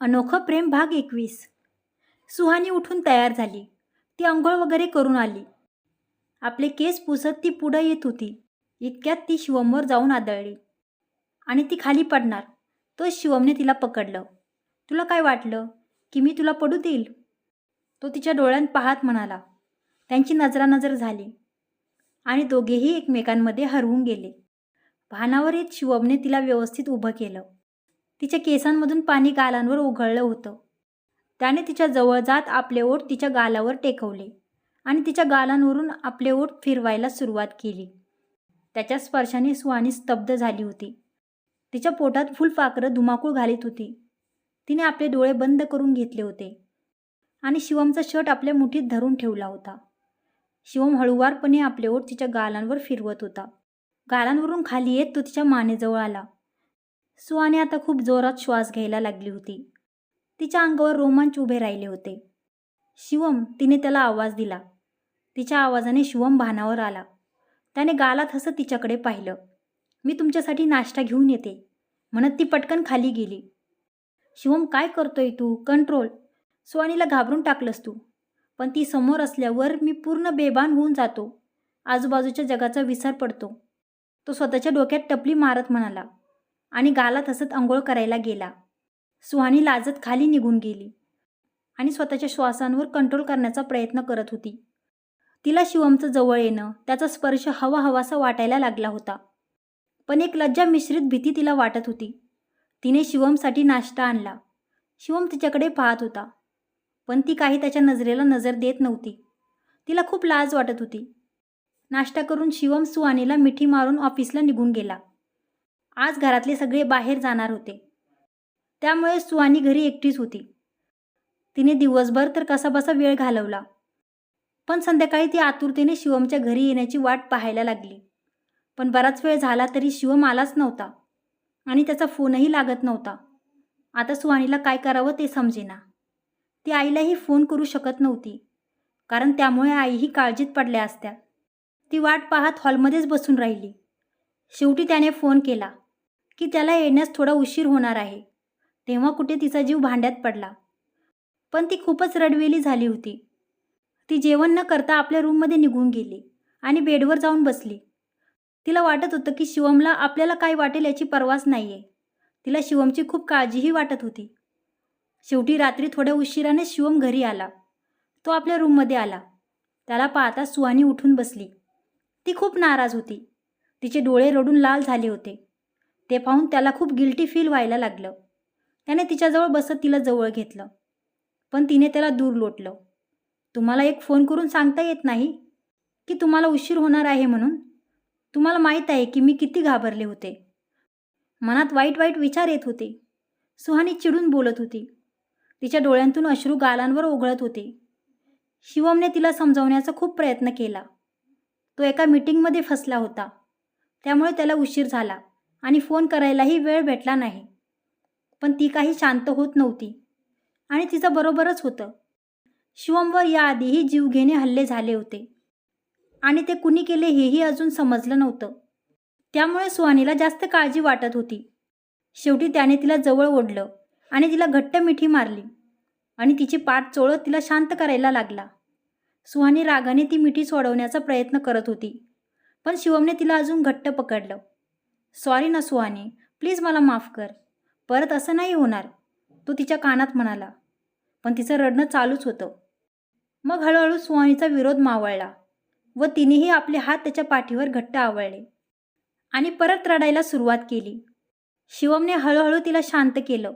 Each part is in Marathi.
अनोखं प्रेम भाग एकवीस. सुहानी उठून तयार झाली. ती आंघोळ वगैरे करून आली. आपले केस पुसत ती पुढं येत होती. इतक्यात ती शिवमवर जाऊन आदळली. आणि ती खाली पडणार. तो शिवमने तिला पकडलं. तुला काय वाटलं? की मी तुला पडू देईल? तो तिच्या डोळ्यात पाहत म्हणाला. त्यांची नजरानजर झाली. आणि दोघेही एकमेकांमध्ये हरवून गेले. भानावर येत शिवमने तिला व्यवस्थित उभं केलं. तिच्या केसांमधून पाणी गालांवर उघळलं होतं. त्याने तिच्या जवळ जात आपले ओठ तिच्या गालावर टेकवले आणि तिच्या गालांवरून आपले ओठ फिरवायला सुरुवात केली. त्याच्या स्पर्शाने सुहानी स्तब्ध झाली होती. तिच्या पोटात फुलपाखरं धुमाकूळ घालीत होती. तिने आपले डोळे बंद करून घेतले होते आणि शिवमचा शर्ट आपल्या मुठीत धरून ठेवला होता. शिवम हळुवारपणे आपले ओठ तिच्या गालांवर फिरवत होता. गालांवरून खाली येत तो तिच्या मानेजवळ आला. सुहाने आता खूप जोरात श्वास घ्यायला लागली होती. तिच्या अंगावर रोमांच उभे राहिले होते. शिवम तिने त्याला आवाज दिला. तिच्या आवाजाने शिवम भानावर आला. त्याने गालात हसत तिच्याकडे पाहिलं. मी तुमच्यासाठी नाश्ता घेऊन येते. म्हणत ती पटकन खाली गेली. शिवम काय करतोय तू? कंट्रोल. सुहानीला घाबरून टाकलंस तू. पण ती समोर असल्यावर मी पूर्ण बेभान होऊन जातो. आजूबाजूच्या जगाचा विसर पडतो. तो स्वतःच्या डोक्यात टपली मारत म्हणाला. आणि गालात हसत आंघोळ करायला गेला. सुहानी लाजत खाली निघून गेली आणि स्वतःच्या श्वासांवर कंट्रोल करण्याचा प्रयत्न करत होती. तिला शिवमचं जवळ येणं त्याचा स्पर्श हवा हवासा वाटायला लागला होता. पण एक लज्जा मिश्रित भीती तिला वाटत होती. तिने शिवमसाठी नाश्ता आणला. शिवम तिच्याकडे पाहत होता. पण ती काही त्याच्या नजरेला नजर देत नव्हती. तिला खूप लाज वाटत होती. नाश्ता करून शिवम सुहानीला मिठी मारून ऑफिसला निघून गेला. आज घरातले सगळे बाहेर जाणार होते. त्यामुळे सुहानी घरी एकटीच होती. तिने दिवसभर तर कसाबसा वेळ घालवला. पण संध्याकाळी ती आतुरतेने शिवमच्या घरी येण्याची वाट पाहायला लागली. पण बराच वेळ झाला तरी शिवम आलाच नव्हता. आणि त्याचा फोनही लागत नव्हता. आता सुहानीला काय करावं ते समजेना. ती आईलाही फोन करू शकत नव्हती. कारण त्यामुळे आईही काळजीत पडल्या असत्या. ती वाट पाहत हॉलमध्येच बसून राहिली. शेवटी त्याने फोन केला. की त्याला येण्यास थोडा उशीर होणार आहे. तेव्हा कुठे तिचा जीव भांड्यात पडला. पण ती खूपच रडवेली झाली होती. ती जेवण न करता आपल्या रूममध्ये निघून गेली आणि बेडवर जाऊन बसली. तिला वाटत होतं की शिवमला आपल्याला काय वाटेल याची पर्वास नाही आहे तिला शिवमची खूप काळजीही वाटत होती. शेवटी रात्री थोड्या उशिराने शिवम घरी आला. तो आपल्या रूममध्ये आला. त्याला पाहता सुहानी उठून बसली. ती खूप नाराज होती. तिचे डोळे रडून लाल झाले होते. ते पाहून त्याला खूप गिल्टी फील व्हायला लागलं. त्याने तिच्याजवळ बसत तिला जवळ घेतलं. पण तिने त्याला दूर लोटलं. तुम्हाला एक फोन करून सांगता येत नाही? की तुम्हाला उशीर होणार आहे म्हणून? तुम्हाला माहीत आहे की मी किती घाबरले होते. मनात वाईट वाईट विचार येत होते. सुहानी चिडून बोलत होती. तिच्या डोळ्यांतून अश्रू गालांवर ओघळत होते. शिवमने तिला समजावण्याचा खूप प्रयत्न केला. तो एका मीटिंगमध्ये फसला होता. त्यामुळे त्याला उशीर झाला. आणि फोन करायलाही वेळ भेटला नाही. पण ती काही शांत होत नव्हती. आणि तिचं बरोबरच होतं. शिवमवर याआधीही जीवघेणे हल्ले झाले होते. आणि ते कुणी केले हेही अजून समजलं नव्हतं. त्यामुळे सुहानीला जास्त काळजी वाटत होती. शेवटी त्याने तिला जवळ ओढलं आणि तिला घट्ट मिठी मारली. आणि तिची पाठ चोळत तिला शांत करायला लागला. सुहानी रागाने ती मिठी सोडवण्याचा प्रयत्न करत होती. पण शिवमने तिला अजून घट्ट पकडलं. सॉरी ना सुहानी. प्लीज मला माफ कर. परत असं नाही होणार. तो तिच्या कानात म्हणाला. पण तिचं रडणं चालूच होतं. मग हळूहळू सुहानीचा विरोध मावळला व तिनेही आपले हात त्याच्या पाठीवर घट्ट आवळले आणि परत रडायला सुरुवात केली. शिवमने हळूहळू तिला शांत केलं.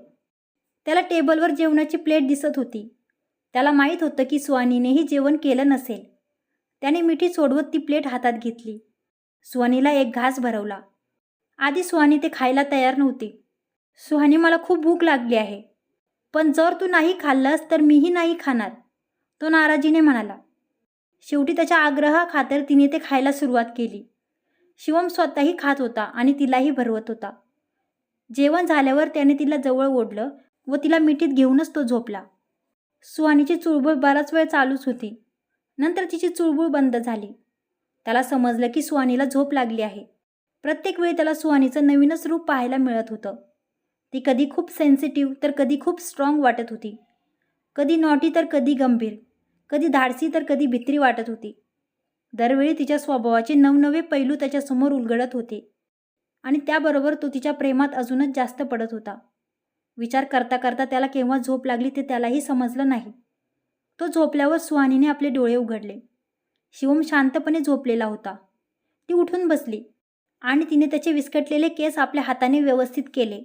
त्याला टेबलवर जेवणाची प्लेट दिसत होती. त्याला माहीत होतं की सुहानीनेही जेवण केलं नसेल. त्याने मिठी सोडवत ती प्लेट हातात घेतली. सुहानीला एक घास भरवला. आधी सुहानी ते खायला तयार नव्हती. सुहानी मला खूप भूक लागली आहे. पण जर तू नाही खाल्लंस तर मीही नाही खाणार तो नाराजीने म्हणाला. शेवटी त्याच्या आग्रहाखातर तिने ते खायला सुरुवात केली. शिवम स्वतःही खात होता आणि तिलाही भरवत होता. जेवण झाल्यावर त्याने तिला जवळ ओढलं व तिला मिठीत घेऊनच तो झोपला. सुहानीची चुळबुळ बराच वेळ चालूच होती. नंतर तिची चुळबुळ बंद झाली. त्याला समजलं की सुहानीला झोप लागली आहे. प्रत्येक वेळी त्याला सुहानीचं नवीनच रूप पाहायला मिळत होतं. ती कधी खूप सेन्सिटिव्ह तर कधी खूप स्ट्रॉंग वाटत होती. कधी नॉटी तर कधी गंभीर. कधी धाडसी तर कधी भित्री वाटत होती. दरवेळी तिच्या स्वभावाचे नवनवे पैलू त्याच्यासमोर उलगडत होते. आणि त्याबरोबर तो तिच्या प्रेमात अजूनच जास्त पडत होता. विचार करता करता त्याला केव्हा झोप लागली ते त्यालाही समजलं नाही. तो झोपल्यावर सुहानीने आपले डोळे उघडले. शिवम शांतपणे झोपलेला होता. ती उठून बसली. आणि तिने त्याचे विस्कटलेले केस आपल्या हाताने व्यवस्थित केले.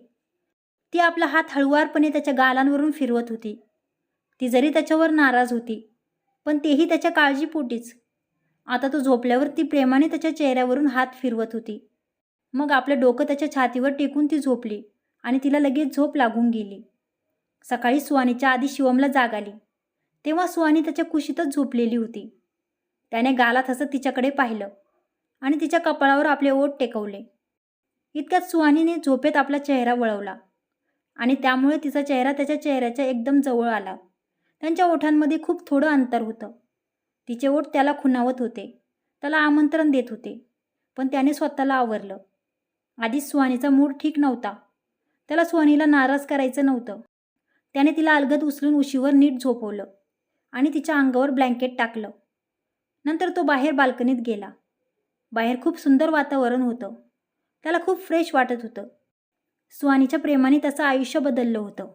ती आपला हात हळुवारपणे त्याच्या गालांवरून फिरवत होती. ती जरी त्याच्यावर नाराज होती पण तेही त्याच्या काळजीपोटीच. आता तो झोपल्यावर ती प्रेमाने त्याच्या चेहऱ्यावरून हात फिरवत होती. मग आपलं डोकं त्याच्या छातीवर टेकून ती झोपली आणि तिला लगेच झोप लागून गेली. सकाळी सुवानीच्या आधी शिवमला जाग आली तेव्हा सुवानी त्याच्या कुशीतच झोपलेली होती. त्याने गालात हसत तिच्याकडे पाहिलं. आणि तिच्या कपाळावर आपले ओठ टेकवले. इतक्यात सुहानीने झोपेत आपला चेहरा वळवला आणि त्यामुळे तिचा चेहरा त्याच्या चेहऱ्याच्या एकदम जवळ आला. त्यांच्या ओठांमध्ये खूप थोडं अंतर होतं. तिचे ओठ त्याला खुणावत होते. त्याला आमंत्रण देत होते. पण त्याने स्वतःला आवरलं. आधीच सुहानीचा मूड ठीक नव्हता. त्याला सुहानीला नाराज करायचं नव्हतं. त्याने तिला अलगद उचलून उशीवर नीट झोपवलं आणि तिच्या अंगावर ब्लँकेट टाकलं. नंतर तो बाहेर बाल्कनीत गेला. बाहेर खूप सुंदर वातावरण होतं. त्याला खूप फ्रेश वाटत होतं. सुहानीच्या प्रेमाने त्याचं आयुष्य बदललं होतं.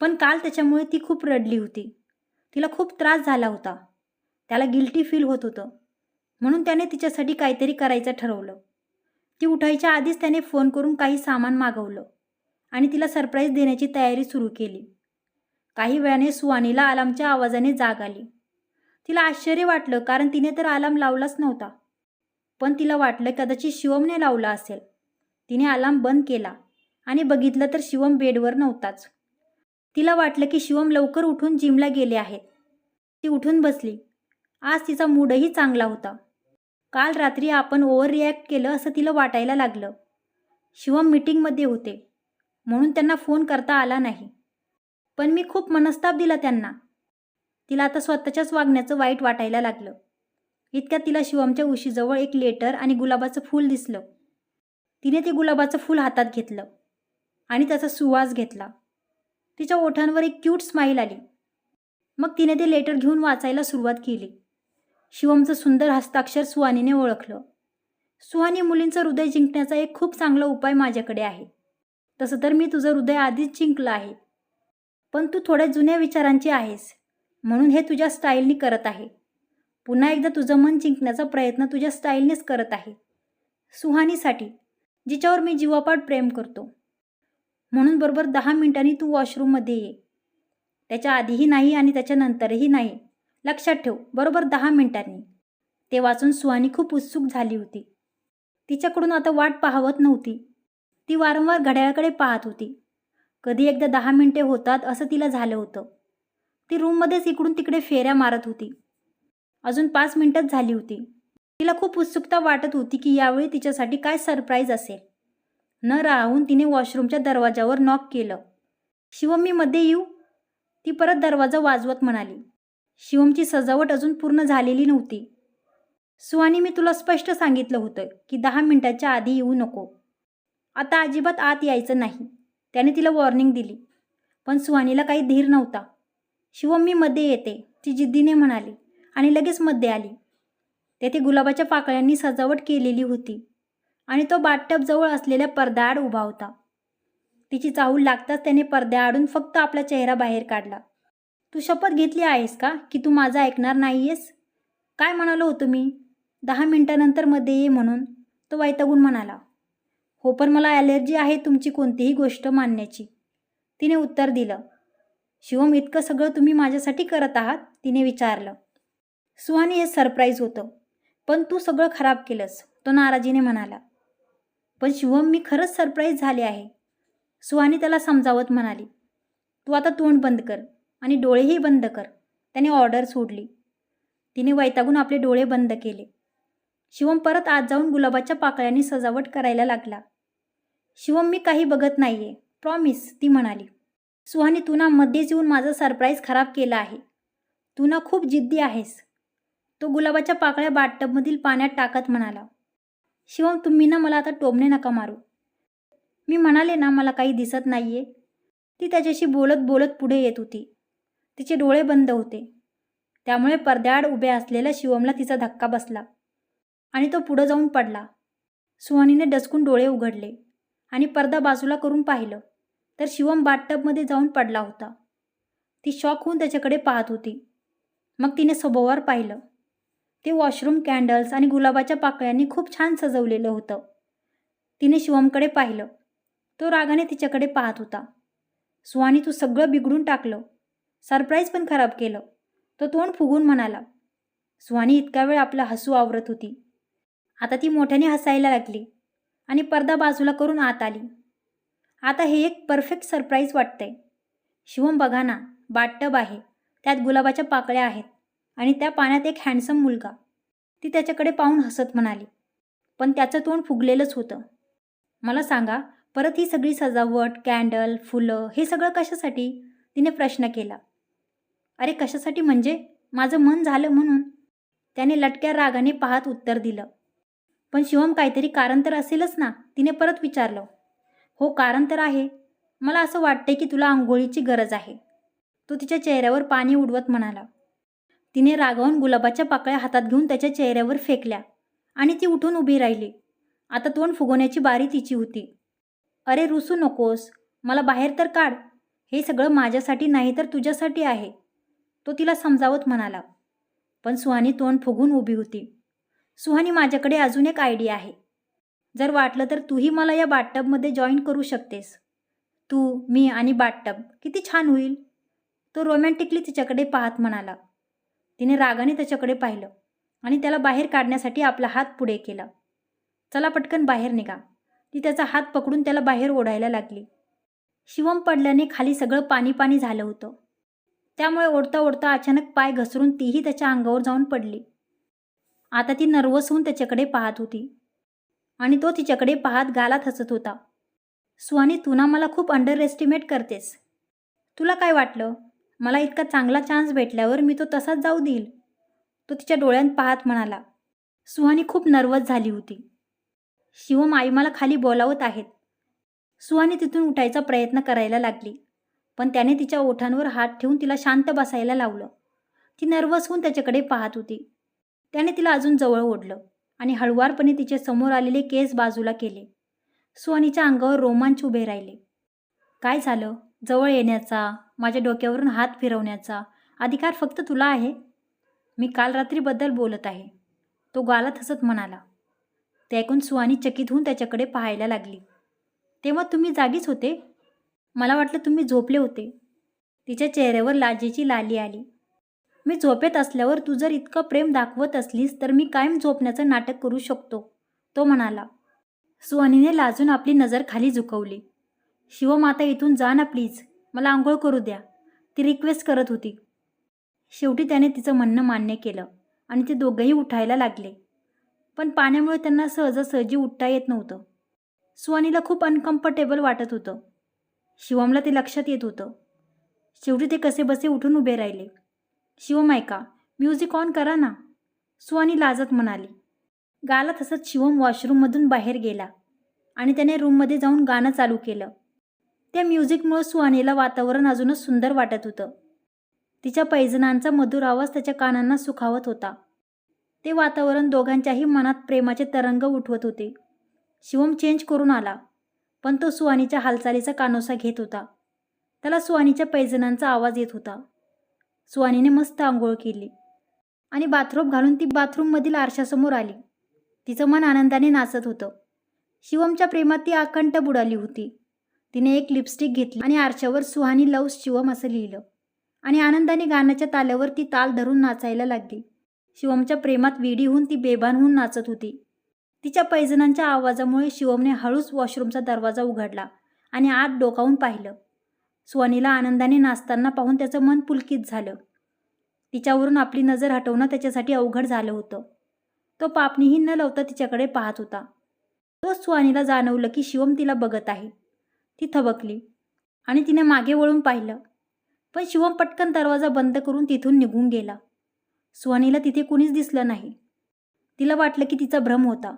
पण काल त्याच्यामुळे ती खूप रडली होती. तिला खूप त्रास झाला होता. त्याला गिल्टी फील होत होतं. म्हणून त्याने तिच्यासाठी काहीतरी करायचं ठरवलं. ती उठायच्या आधीच त्याने फोन करून काही सामान मागवलं आणि तिला सरप्राईज देण्याची तयारी सुरू केली. काही वेळाने सुहानीला आलामच्या आवाजाने जाग आली. तिला आश्चर्य वाटलं कारण तिने तर आलाम लावलाच नव्हता. पण तिला वाटलं कदाचित शिवमने लावला असेल. तिने अलार्म बंद केला आणि बघितलं तर शिवम बेडवर नव्हताच. तिला वाटलं की शिवम लवकर उठून जिमला गेले आहेत. ती उठून बसली. आज तिचा मूडही चांगला होता. काल रात्री आपण ओव्हर रिॲक्ट केलं असं तिला वाटायला लागलं. शिवम मीटिंगमध्ये होते. म्हणून त्यांना फोन करता आला नाही. पण मी खूप मनस्ताप दिला त्यांना. तिला आता स्वतःच्याच वागण्याचं वाईट वाटायला लागलं. इतक्यात तिला शिवमच्या उशीजवळ एक लेटर आणि गुलाबाचं फूल दिसलं. तिने ते गुलाबाचं फूल हातात घेतलं आणि त्याचा सुवास घेतला. तिच्या ओठांवर एक क्यूट स्माईल आली. मग तिने ते लेटर घेऊन वाचायला सुरुवात केली. शिवमचं सुंदर हस्ताक्षर सुहानीने ओळखलं. सुहानी मुलींचं हृदय जिंकण्याचा एक खूप चांगला उपाय माझ्याकडे आहे. तसं तर मी तुझं हृदय आधीच जिंकलं आहे. पण तू थोड्या जुन्या विचारांची आहेस. म्हणून हे तुझ्या स्टाईलनी करत आहे. पुन्हा एकदा तुझं मन जिंकण्याचा प्रयत्न तुझ्या स्टाईलनेच करत आहे. सुहानीसाठी जिच्यावर मी जीवापाड प्रेम करतो. म्हणून बरोबर दहा मिनिटांनी तू वॉशरूममध्ये ये. त्याच्या आधीही नाही आणि त्याच्यानंतरही नाही. लक्षात ठेव बरोबर दहा मिनिटांनी. ते वाचून सुहानी खूप उत्सुक झाली होती. तिच्याकडून आता वाट पाहवत नव्हती. ती वारंवार घड्याळाकडे पाहत होती. कधी एकदा दहा मिनिटे होतात असं तिला झालं होतं. ती रूममध्येच इकडून तिकडे फेऱ्या मारत होती. अजून पाच मिनिटच झाली होती. तिला खूप उत्सुकता वाटत होती की यावेळी तिच्यासाठी काय सरप्राईज असेल. न राहून तिने वॉशरूमच्या दरवाजावर नॉक केलं. शिवम मी मध्ये येऊ. ती परत दरवाजा वाजवत म्हणाली. शिवमची सजावट अजून पूर्ण झालेली नव्हती. सुहानी मी तुला स्पष्ट सांगितलं होतं की दहा मिनिटाच्या आधी येऊ नको. आता अजिबात आत यायचं नाही. त्याने तिला वॉर्निंग दिली. पण सुहानीला काही धीर नव्हता. शिवम मी मध्ये येते. ती जिद्दीने म्हणाली. आणि लगेच मध्ये आली. तेथे गुलाबाच्या पाकळ्यांनी सजावट केलेली होती आणि तो बाटटबजवळ असलेल्या पडद्याआड उभा होता. तिची चाहूल लागताच त्याने पडद्याआडून फक्त आपला चेहरा बाहेर काढला. तू शपथ घेतली आहेस का की तू माझा ऐकणार नाही आहेस काय म्हणालो होतो मी? दहा मिनिटानंतरमध्ये ये म्हणून तो वैतागून म्हणाला. हो पण मला ॲलर्जी आहे तुमची कोणतीही गोष्ट मानण्याची. तिने उत्तर दिलं. शिवम इतकं सगळं तुम्ही माझ्यासाठी करत आहात? तिने विचारलं. सुहानी हे सरप्राईज होतं. पण तू सगळं खराब केलंस तो नाराजीने म्हणाला. पण शिवम मी खरंच सरप्राईज झाले आहे. सुहानी त्याला समजावत म्हणाली. तू आता तोंड बंद कर आणि डोळेही बंद कर. त्याने ऑर्डर सोडली. तिने वैतागून आपले डोळे बंद केले. शिवम परत आत जाऊन गुलाबाच्या पाकळ्यांनी सजावट करायला लागला. शिवम मी काही बघत नाहीये प्रॉमिस ती म्हणाली. सुहानी तू ना मध्येच येऊन माझा सरप्राईज खराब केला आहे. तू ना खूप जिद्दी आहेस. तो गुलाबाच्या पाकळ्या बाटटबमधील पाण्यात टाकत म्हणाला शिवम तुम्ही ना मला आता टोमणे नका मारू. मी म्हणाले ना मला काही दिसत नाही आहे ती त्याच्याशी बोलत बोलत पुढे येत होती. तिचे डोळे बंद होते. त्यामुळे पडद्याआड उभे असलेल्या शिवमला तिचा धक्का बसला आणि तो पुढं जाऊन पडला. सुहानीने डसकून डोळे उघडले आणि पडदा बाजूला करून पाहिलं तर शिवम बाथटबमध्ये जाऊन पडला होता. ती शॉक होऊन त्याच्याकडे पाहत होती. मग तिने सभोवार पाहिलं. ते वॉशरूम कॅन्डल्स आणि गुलाबाच्या पाकळ्यांनी खूप छान सजवलेलं होतं. तिने शिवमकडे पाहिलं. तो रागाने तिच्याकडे पाहत होता. सुहानी तू सगळं बिघडून टाकलं. सरप्राईज पण खराब केलं. तो तोंड फुगून म्हणाला. सुहानी इतका वेळ आपलं हसू आवरत होती. आता ती मोठ्याने हसायला लागली आणि पडदा बाजूला करून आत आली. आता हे एक परफेक्ट सरप्राईज वाटतंय. शिवम बघा ना बाटटब आहे. त्यात गुलाबाच्या पाकळ्या आहेत. आणि त्या पाण्यात एक हँडसम मुलगा. ती त्याच्याकडे पाहून हसत म्हणाली पण त्याचं तोंड फुगलेलंच होतं. मला सांगा परत ही सगळी सजावट कॅन्डल फुलं हे सगळं कशासाठी? तिने प्रश्न केला. अरे कशासाठी म्हणजे? माझं मन झालं म्हणून. त्याने लटक्या रागाने पाहत उत्तर दिलं. पण शिवम काहीतरी कारण तर असेलच ना? तिने परत विचारलं. हो कारण तर आहे. मला असं वाटते की तुला आंघोळीची गरज आहे. तो तिच्या चेहऱ्यावर पाणी उडवत म्हणाला. तिने रागावून गुलाबाच्या पाकळ्या हातात घेऊन त्याच्या चेहऱ्यावर फेकल्या आणि ती उठून उभी राहिली. आता तोंड फुगवण्याची बारी तिची होती. अरे रुसू नकोस. मला बाहेर तर काढ. हे सगळं माझ्यासाठी नाही तर तुझ्यासाठी आहे. तो तिला समजावत म्हणाला. पण सुहानी तोंड फुगून उभी होती. सुहानी माझ्याकडे अजून एक आयडिया आहे. जर वाटलं तर तूही मला या बाटटबमध्ये जॉईन करू शकतेस. तू मी आणि बाटटब किती छान होईल. तो रोमॅन्टिकली तिच्याकडे पाहत म्हणाला. तिने रागाने त्याच्याकडे पाहिलं आणि त्याला बाहेर काढण्यासाठी आपला हात पुढे केला. चला पटकन बाहेर निघा. ती त्याचा हात पकडून त्याला बाहेर ओढायला लागली. शिवम पडल्याने खाली सगळं पाणी पाणी झालं होतं. त्यामुळे ओढता ओढता अचानक पाय घसरून तीही त्याच्या अंगावर जाऊन पडली. आता ती नर्वस होऊन त्याच्याकडे पाहत होती. आणि तो तिच्याकडे पाहत गालात हसत होता. सुहानी तुना मला खूप अंडर एस्टिमेट करतेस. तुला काय वाटलं? मला इतका चांगला चान्स भेटल्यावर मी तो तसाच जाऊ देईल. तो तिच्या डोळ्यांत पाहत म्हणाला. सुहानी खूप नर्वस झाली होती. शिवम आई मला खाली बोलावत आहेत. सुहानी तिथून उठायचा प्रयत्न करायला लागली. पण त्याने तिच्या ओठांवर हात ठेवून तिला शांत बसायला लावलं. ती नर्वस होऊन त्याच्याकडे पाहत होती. त्याने तिला अजून जवळ ओढलं आणि हळुवारपणे तिचे समोर आलेले केस बाजूला केले. सुहानीच्या अंगावर रोमांच उभे राहिले. काय झालं? जवळ येण्याचा माझ्या डोक्यावरून हात फिरवण्याचा अधिकार फक्त तुला आहे? मी काल रात्रीबद्दल बोलत आहे. तो गालात हसत म्हणाला. ते ऐकून सुहानी चकित होऊन त्याच्याकडे पाहायला लागली. तेव्हा तुम्ही जागीच होते? मला वाटलं तुम्ही झोपले होते. तिच्या चेहऱ्यावर लाजेची लाली आली. मी झोपेत असल्यावर तू जर इतकं प्रेम दाखवत असलीस तर मी कायम झोपण्याचं नाटक करू शकतो तो म्हणाला. सुहानीने लाजून आपली नजर खाली झुकवली. शिवमाता इथून जा ना प्लीज. मला आंघोळ करू द्या. ती रिक्वेस्ट करत होती. शेवटी त्याने तिचं म्हणणं मान्य केलं आणि ते दोघंही उठायला लागले. पण पाण्यामुळे त्यांना सहजासहजी उठता येत नव्हतं. सुवानीला खूप अनकम्फर्टेबल वाटत होतं. शिवमला ते लक्षात येत होतं. शेवटी ते कसे बसे उठून उभे राहिले. शिवम ऐका म्युझिक ऑन करा ना. सुवानी लाजत म्हणाली. गाला तसंच शिवम वॉशरूममधून बाहेर गेला आणि त्याने रूममध्ये जाऊन गाणं चालू केलं. त्या म्युझिकमुळं सुहानीला वातावरण अजूनच सुंदर वाटत होतं. तिच्या पैजनांचा मधुर आवाज त्याच्या कानांना सुखावत होता. ते वातावरण दोघांच्याही मनात प्रेमाचे तरंग उठवत होते. शिवम चेंज करून आला पण तो सुहानीच्या हालचालीचा कानोसा घेत होता. त्याला सुहानीच्या पैजनांचा आवाज येत होता. सुहानीने मस्त आंघोळ केली आणि बाथरूम घालून ती बाथरूममधील आरशासमोर आली. तिचं मन आनंदाने नाचत होतं. शिवमच्या प्रेमात ती आकंठ बुडाली होती. तिने एक लिपस्टिक घेतली आणि आरशावर सुहानी लव शिवम असं लिहिलं. आणि आनंदाने गाण्याच्या ताल्यावर ती ताल धरून नाचायला लागली. शिवमच्या प्रेमात वेडी होऊन ती बेभान होऊन नाचत होती. तिच्या पैजणांच्या आवाजामुळे शिवमने हळूच वॉशरूमचा दरवाजा उघडला आणि आत डोकावून पाहिलं. सुहानीला आनंदाने नाचताना पाहून त्याचं मन पुलकित झालं. तिच्यावरून आपली नजर हटवणं त्याच्यासाठी अवघड झालं होतं. तो पापणीही न लावता तिच्याकडे पाहत होता. तो सुहानीला जाणवलं की शिवम तिला बघत आहे. ती थबकली आणि तिने मागे वळून पाहिलं. पण शिवम पटकन दरवाजा बंद करून तिथून निघून गेला. सुहानीला तिथे कुणीच दिसलं नाही. तिला वाटलं की तिचा भ्रम होता.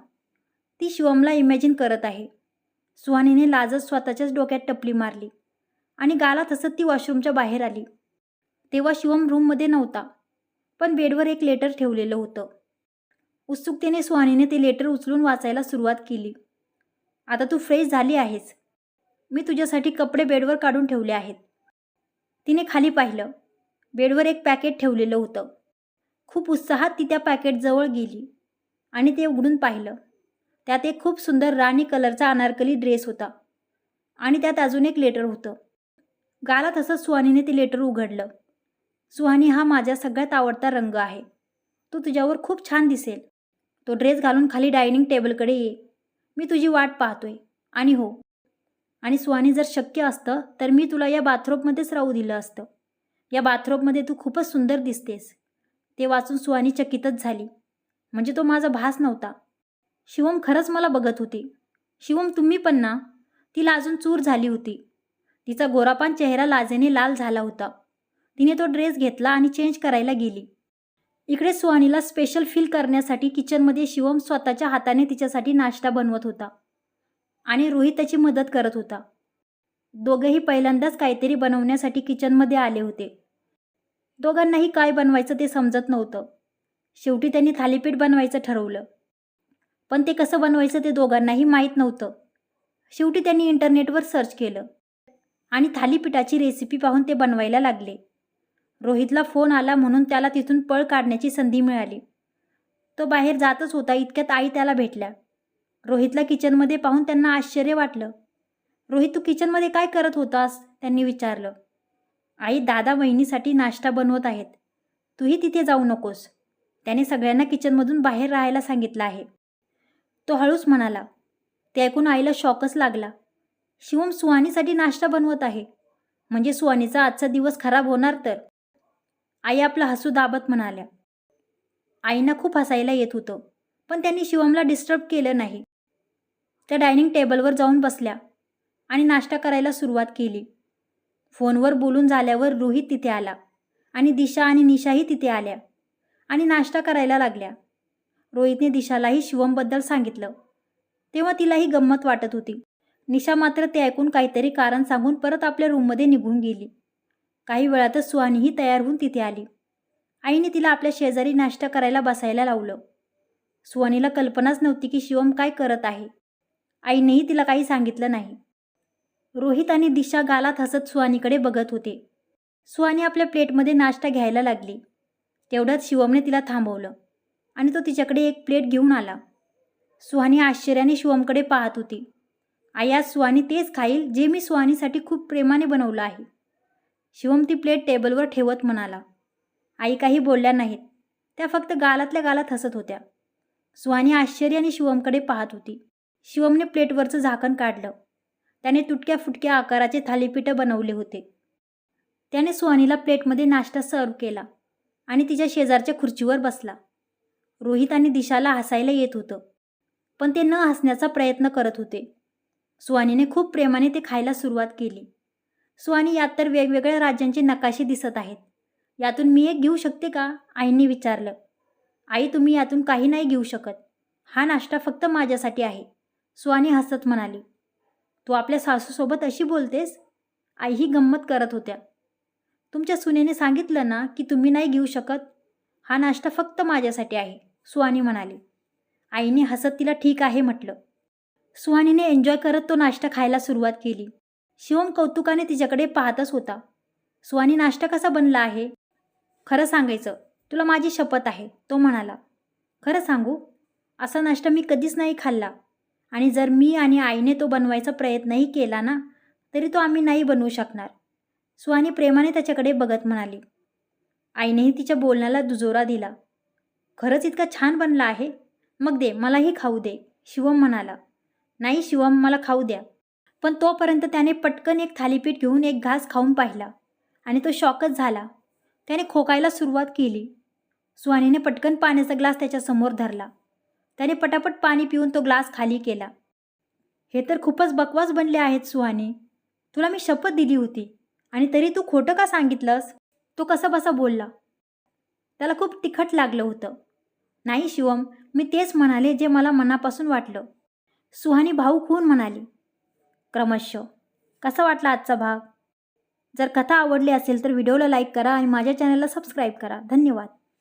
ती शिवमला इमॅजिन करत आहे. सुहानीने लाजत स्वतःच्याच डोक्यात टपली मारली आणि गाला हसत ती वॉशरूमच्या बाहेर आली. तेव्हा शिवम रूममध्ये नव्हता पण बेडवर एक लेटर ठेवलेलं होतं. उत्सुकतेने सुहानीने ते लेटर उचलून वाचायला सुरुवात केली. आता तू फ्रेश झाली आहेस. मी तुझ्यासाठी कपडे बेडवर काढून ठेवले आहेत. तिने खाली पाहिलं. बेडवर एक पॅकेट ठेवलेलं होतं. खूप उत्साहात ती त्या पॅकेटजवळ गेली आणि ते उघडून पाहिलं. त्यात एक खूप सुंदर राणी कलरचा अनारकली ड्रेस होता आणि त्यात अजून एक लेटर होतं. गाला तसंच सुहानीने ते लेटर उघडलं. सुहानी हा माझा सगळ्यात आवडता रंग आहे. तो तुझ्यावर खूप छान दिसेल. तो ड्रेस घालून खाली डायनिंग टेबलकडे ये. मी तुझी वाट पाहतोय. आणि हो आणि सुहानी जर शक्य असतं तर मी तुला या बाथरोबमध्येच राहू दिलं असतं. या बाथरोबमध्ये तू खूपच सुंदर दिसतेस. ते वाचून सुहानी चकितच झाली. म्हणजे तो माझा भास नव्हता. शिवम खरंच मला बघत होती. शिवम तुम्ही पण ना? तिला अजून चूर झाली होती. तिचा गोरापान चेहरा लाजेने लाल झाला होता. तिने तो ड्रेस घेतला आणि चेंज करायला गेली. इकडे सुहानीला स्पेशल फील करण्यासाठी किचनमध्ये शिवम स्वतःच्या हाताने तिच्यासाठी नाश्ता बनवत होता. आणि रोहित त्याची मदत करत होता. दोघंही पहिल्यांदाच काहीतरी बनवण्यासाठी किचनमध्ये आले होते. दोघांनाही काय बनवायचं ते समजत नव्हतं. शेवटी त्यांनी थालीपीठ बनवायचं ठरवलं. पण ते कसं बनवायचं ते दोघांनाही माहीत नव्हतं. शेवटी त्यांनी इंटरनेटवर सर्च केलं. आणि थालीपीठाची रेसिपी पाहून ते बनवायला लागले. रोहितला फोन आला म्हणून त्याला तिथून पळ काढण्याची संधी मिळाली. तो बाहेर जातच होता इतक्यात आई त्याला भेटल्या. रोहितला किचनमध्ये पाहून त्यांना आश्चर्य वाटलं. रोहित तू किचनमध्ये काय करत होतास? त्यांनी विचारलं. आई दादा बहिणीसाठी नाश्ता बनवत आहेत. तूही तिथे जाऊ नकोस. त्याने सगळ्यांना किचनमधून बाहेर राहायला सांगितलं आहे. तो हळूच म्हणाला. ते ऐकून आईला शॉकच लागला. शिवम सुहानीसाठी नाश्ता बनवत आहे. म्हणजे सुहानीचा आजचा दिवस खराब होणार तर? आई आपलं हसू दाबत म्हणाल्या. आईना खूप हसायला येत होतं. पण त्यांनी शिवमला डिस्टर्ब केलं नाही. त्या डायनिंग टेबलवर जाऊन बसल्या आणि नाश्ता करायला सुरुवात केली. फोनवर बोलून झाल्यावर रोहित तिथे आला आणि दिशा आणि निशाही तिथे आल्या आणि नाश्ता करायला लागल्या. रोहितने दिशालाही शिवमबद्दल सांगितलं. तेव्हा तिलाही गंमत वाटत होती. निशा मात्र ते ऐकून काहीतरी कारण सांगून परत आपल्या रूममध्ये निघून गेली. काही वेळातच सुहानीही तयार होऊन तिथे आली. आईने तिला आपल्या शेजारी नाश्ता करायला बसायला लावलं. सुहानीला कल्पनाच नव्हती की शिवम काय करत आहे. आईनेही तिला काही सांगितलं नाही. रोहित आणि दिशा गालात हसत सुहानीकडे बघत होते. सुहानी आपल्या प्लेटमध्ये नाश्ता घ्यायला लागली. तेवढ्यात शिवमने तिला थांबवलं आणि तो तिच्याकडे एक प्लेट घेऊन आला. सुहानी आश्चर्याने शिवमकडे पाहत होती. आई आज सुहानी तेच खाईल जे मी सुहानीसाठी खूप प्रेमाने बनवलं आहे. शिवम ती प्लेट टेबलवर ठेवत म्हणाला. आई काही बोलल्या नाहीत. त्या फक्त गालातल्या गालात हसत होत्या. सुहानी आश्चर्याने शिवमकडे पाहत होती. शिवमने प्लेटवरचं झाकण काढलं. त्याने तुटक्या फुटक्या आकाराचे थालीपीठं बनवले होते. त्याने सुहानीला प्लेटमध्ये नाश्ता सर्व केला आणि तिच्या शेजारच्या खुर्चीवर बसला. रोहित आणि दिशाला हसायला येत होतं पण ते न हसण्याचा प्रयत्न करत होते. सुहानीने खूप प्रेमाने ते खायला सुरुवात केली. सुहानी यात तर वेगवेगळ्या राज्यांचे नकाशे दिसत आहेत. यातून मी एक घेऊ शकते का? आईंनी विचारलं. आई तुम्ही यातून काही नाही घेऊ शकत. हा नाश्ता फक्त माझ्यासाठी आहे. सुहानी हसत म्हणाली तू आपल्या सासूसोबत अशी बोलतेस? आईही गंमत करत होत्या. तुमच्या सुनेने सांगितलं ना की तुम्ही नाही घेऊ शकत? हा नाश्ता फक्त माझ्यासाठी आहे सुहानी म्हणाली. आईने हसत तिला ठीक आहे म्हटलं. सुहानीने एन्जॉय करत तो नाश्ता खायला सुरुवात केली. शिवम कौतुकाने तिच्याकडे पाहतच होता. सुहानी नाश्ता कसा बनला आहे? खरं सांगायचं तुला माझी शपथ आहे तो म्हणाला. खरं सांगू असा नाश्ता मी कधीच नाही खाल्ला. आणि जर मी आणि आईने तो बनवायचा प्रयत्नही केला ना तरी तो आम्ही नाही बनवू शकणार. सुहानी प्रेमाने त्याच्याकडे बघत म्हणाली. आईनेही तिच्या बोलण्याला दुजोरा दिला. खरंच इतका छान बनला आहे. मग दे मलाही खाऊ दे शिवम म्हणाला. नाही शिवम मला खाऊ द्या. पण तोपर्यंत त्याने पटकन एक थालीपीठ घेऊन एक घास खाऊन पाहिला आणि तो शॉकच झाला. त्याने खोकायला सुरुवात केली. सुहानीने पटकन पाण्याचा ग्लास त्याच्यासमोर धरला. त्याने पटापट पाणी पिऊन तो ग्लास खाली केला. हे तर खूपच बकवास बनले आहेत सुहाने. तुला मी शपथ दिली होती. आणि तरी तू खोटं का सांगितलंस? तो कसा बसा बोलला. त्याला खूप तिखट लागलं होतं. नाही शिवम मी तेच म्हणाले जे मला मनापासून वाटलं. सुहानी भाऊ खून म्हणाली. क्रमशः. कसा वाटला आजचा भाग? जर कथा आवडली असेल तर व्हिडिओला लाईक करा आणि माझ्या चॅनलला सबस्क्राईब करा. धन्यवाद.